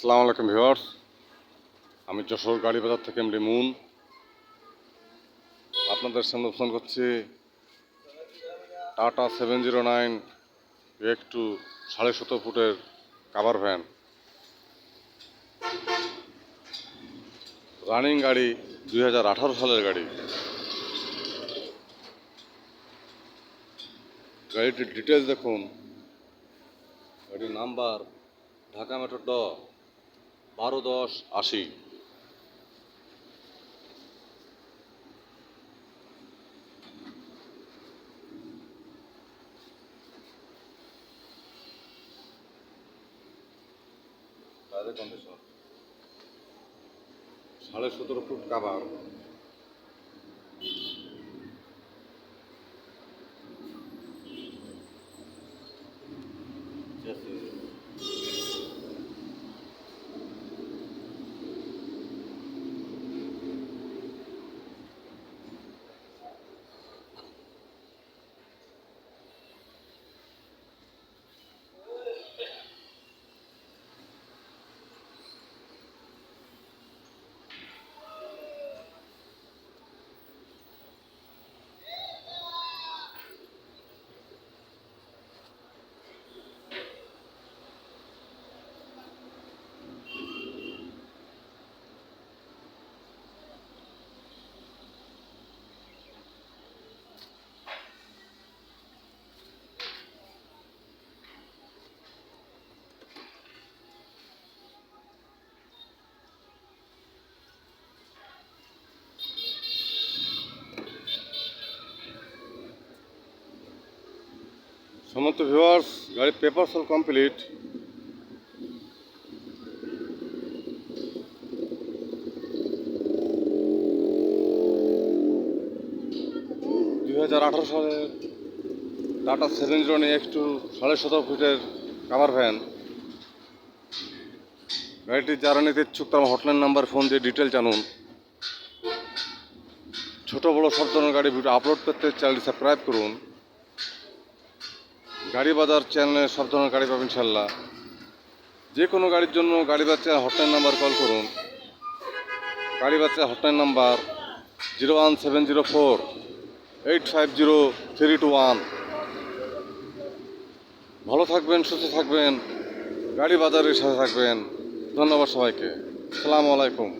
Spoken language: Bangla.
আসসালামু আলাইকুম ভিউয়ার্স। আমি যশোর গাড়ি বাজার থেকে এমডি মুন। আপনাদের সামনে ফোন করছি টাটা সেভেন জিরো নাইন একটু সাড়ে সতেরো ফুটের কাভার ভ্যান রানিং গাড়ি দুই হাজার আঠারো সালের গাড়ি। গাড়িটির ডিটেলস দেখুন। গাড়ির নাম্বার ঢাকা মেট্রো ড। বারো দশ আশি। সাড়ে সতেরো ফুট কাভার সমস্ত ভিউয়ার্স গাড়ির পেপার সল কমপ্লিট দুই হাজার আঠারো সালের Tata seven zero X two সাড়ে সতেরো ফুটের কাভার ভ্যান গাড়িটি যারা নিতে ইচ্ছুক তার হটলাইন নাম্বার ফোন দিয়ে ডিটেল জানুন। ছোট বড় সব ধরনের গাড়ি ভিডিও আপলোড করতে চ্যানেলটি সাবস্ক্রাইব করুন। গাড়ি বাজার চ্যানেলে সব ধরনের গাড়ি পাবেন, ইনশাল্লাহ। যে কোনো গাড়ির জন্য গাড়ি বাচ্চা হটলাইন নাম্বার কল করুন। গাড়ি বাচ্চা hotline number zero one seven zero four eight five zero three two one ভালো থাকবেন, সুস্থ থাকবেন। গাড়ি বাজারের সাথে থাকবেন। ধন্যবাদ সবাইকে। সালামু আলাইকুম।